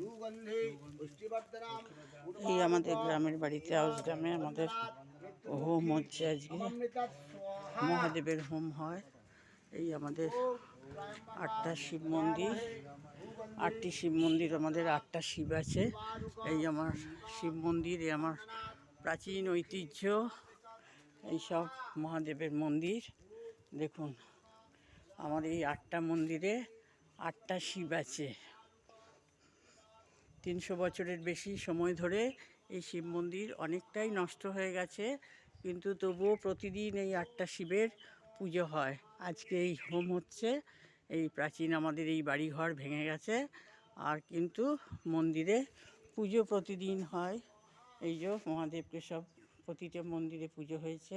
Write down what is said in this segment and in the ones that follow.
সুগন্ধি পুষ্টিবর্ধনাম এই আমাদের গ্রামের বাড়িতে আউস গ্রামে আমাদের হোম হচ্ছে আজকে। মহাদেবের হোম হয়। এই আমাদের আটটা শিব মন্দির, আটটি শিব মন্দির আমাদের আটটা শিব আছে। এই আমার শিব মন্দির, এই আমার প্রাচীন ঐতিহ্য এইসব মহাদেবের মন্দির। দেখুন, আমার এই আটটা মন্দিরে আটটা শিব আছে। তিনশো বছরের বেশি সময় ধরে এই শিব মন্দির অনেকটাই নষ্ট হয়ে গেছে, কিন্তু তবুও প্রতিদিন এই আটটা শিবের পুজো হয়। আজকে এই হোম হচ্ছে। এই প্রাচীন আমাদের এই বাড়িঘর ভেঙে গেছে। আর কিন্তু মন্দিরে পুজো প্রতিদিন হয়। এই যে মহাদেবকে সব প্রতিটা মন্দিরে পুজো হয়েছে,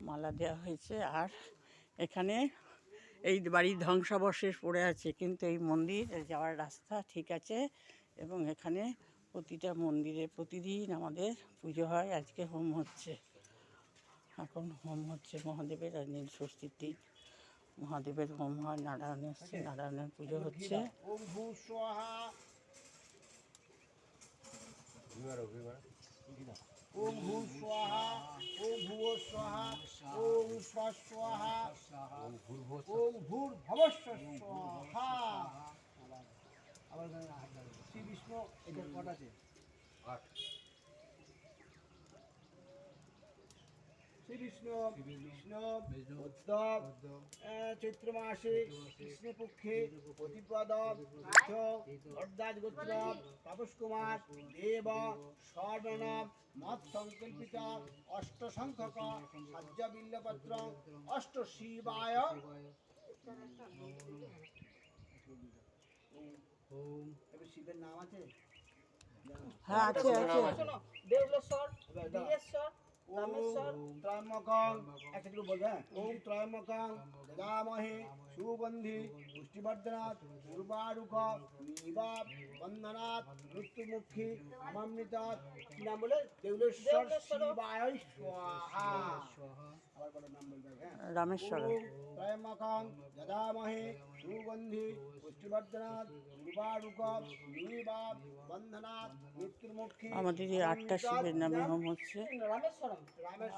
মালা দেওয়া হয়েছে। আর এখানে এই বাড়ির ধ্বংসাবশেষ পড়ে আছে। কিন্তু এই মন্দির যাওয়ার রাস্তা ঠিক আছে এবং এখানে প্রতিটা মন্দিরে প্রতিদিন আমাদের পুজো হয়। আজকে হোম হচ্ছে। এখন হোম হচ্ছে মহাদেবের আর নীল ষষ্ঠীর দিন। মহাদেবের হোম হয় নারায়ণ এসছে নারায়ণের পুজো হচ্ছে। ওম ভূ স্বাহা। ওম ভূ স্বাহা ওম ভুব স্বাহা ওম স্বাহা ওম ভূর ভবস্ব স্বাহা। আবার গানে শ্রী বিষ্ণু এটা কটা আছে? বিষ্ণু বিষ্ণু উদ্ধব চৈত্র মাসে কৃষ্ণপক্ষে প্রতিপদ অর্দাজ গোত্র তাপস কুমার দেব স্বর্ণ মত সংকল্পিত অষ্ট সংখ্যক সাজ্য বিল্লপত্র অষ্ট শিবায় শিবের নাম আছে? হ্যাঁ আছে আছে। দেউলেশ্বর দিয়েশ্বর রামেশ্বর। ওম ত্রয়ম্বকং। একটা করে বলবে? ওম। ত্রয়ম্বকং। দদামহে সুগন্ধি পুষ্টিবর্ধনাথ উর্বারুক নিবাব বন্দনাথ মৃত্যুমুখী অমৃতাৎ কি নাম বলে? দেউলেশ্বর দেউলেশ্বর। শিবায় স্বাহা। আবার বলো নাম বলবে হ্যাঁ। রামেশ্বর। দদামহে সুগন্ধি পুষ্টিবর্ধনাথ মৃত্যুমুখী আমাদের এই আটটা শিবের নামে হোম হচ্ছে।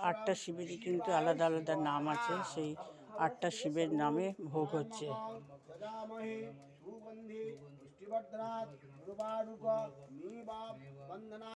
আটটা শিবেরই কিন্তু আলাদা আলাদা নাম আছে সেই আটটা শিবের নামে ভোগ হচ্ছে। সুগন্ধি পুষ্টিবর্ধনাথ